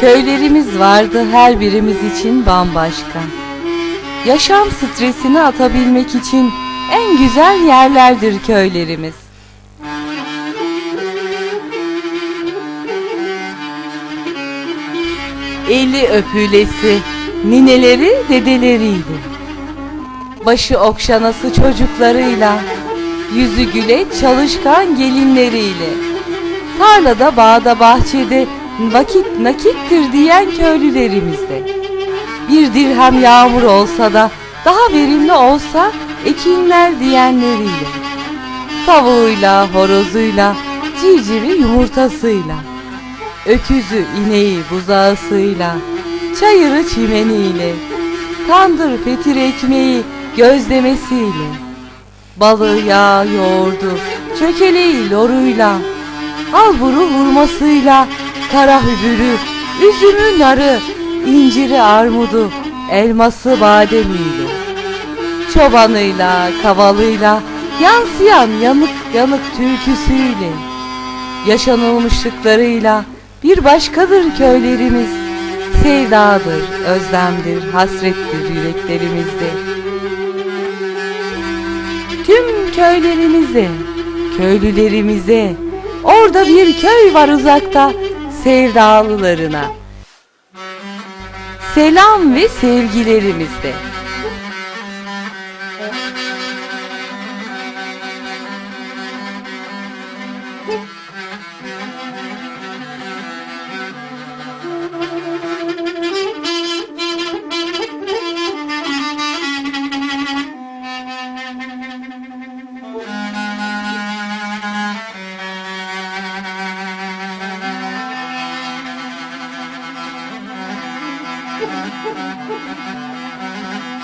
Köylerimiz vardı her birimiz için bambaşka. Yaşam stresini atabilmek için en güzel yerlerdir köylerimiz. Eli öpülesi, nineleri dedeleriydi. Başı okşanası çocuklarıyla yüzü güle çalışkan gelinleriyle. Tarlada, bağda, bahçede vakit nakittir diyen köylülerimizde. Bir dirhem yağmur olsa da daha verimli olsa ekinler diyenleriyle. Tavuğuyla, horozuyla, civcivi yumurtasıyla. Öküzü, ineği, buzağısıyla, çayırı çimeniyle, tandır fetir ekmeği gözlemesiyle, balığı yağ yoğurdu, çökeleği loruyla, alburu hurmasıyla, kara hübürü, üzümü narı, inciri armudu, elması bademiyle, çobanıyla, kavalıyla, yansıyan yanık yanık türküsüyle, yaşanılmışlıklarıyla bir başkadır köylerimiz. Sevdadır, özlemdir, hasrettir yüreklerimizde. köylerimize, köylülerimize, orada bir köy var uzakta, sevdalılarına. Selam ve sevgilerimizde. Thank you.